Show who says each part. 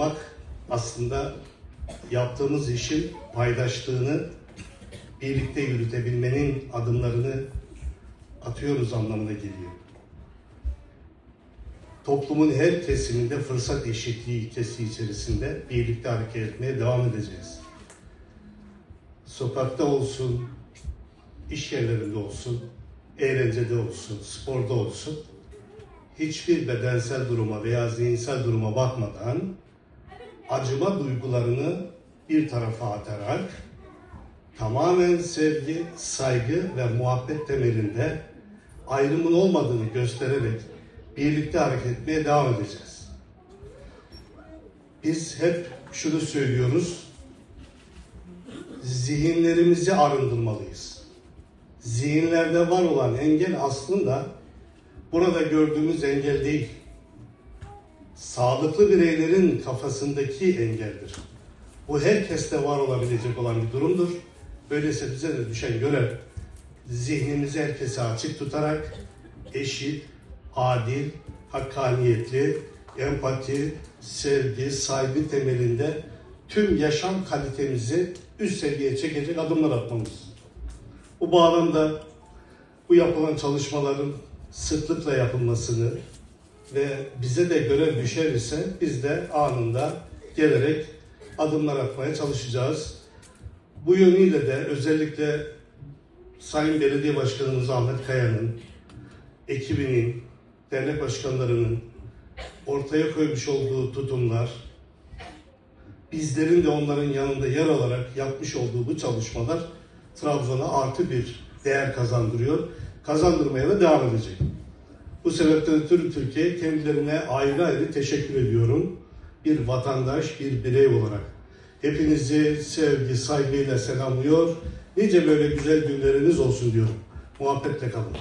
Speaker 1: olmak aslında yaptığımız işin paydaşlığını birlikte yürütebilmenin adımlarını atıyoruz anlamına geliyor. Toplumun her kesiminde fırsat eşitliği ilkesi içerisinde birlikte hareket etmeye devam edeceğiz. Sokakta olsun, iş yerlerinde olsun, eğlencede olsun, sporda olsun, hiçbir bedensel duruma veya zihinsel duruma bakmadan acıma duygularını bir tarafa atarak tamamen sevgi, saygı ve muhabbet temelinde ayrımın olmadığını göstererek birlikte hareket etmeye devam edeceğiz. Biz hep şunu söylüyoruz. Zihinlerimizi arındırmalıyız. Zihinlerde var olan engel aslında burada gördüğümüz engel değil. Sağlıklı bireylerin kafasındaki engeldir. Bu herkeste var olabilecek olan bir durumdur. Öyleyse bize de düşen görev zihnimizi herkese açık tutarak eşit, adil, hakkaniyetli, empati, sevgi, saygı temelinde tüm yaşam kalitemizi üst seviyeye çekecek adımlar atmamız. Bu bağlamda bu yapılan çalışmaların sıklıkla yapılmasını ve bize de görev düşer ise biz de anında gelerek adımlar atmaya çalışacağız. Bu yönüyle de özellikle Sayın Belediye Başkanımız Ahmet Kaya'nın, ekibinin, dernek başkanlarının ortaya koymuş olduğu tutumlar, bizlerin de onların yanında yer alarak yapmış olduğu bu çalışmalar Trabzon'a artı bir değer kazandırıyor. Kazandırmaya da devam edecek. Bu sebepten ötürü Türkiye kendilerine ayrı ayrı teşekkür ediyorum. Bir vatandaş, bir birey olarak. Hepinizi sevgi, saygıyla selamlıyor. Nice böyle güzel günleriniz olsun diyorum. Muhabbetle kalın.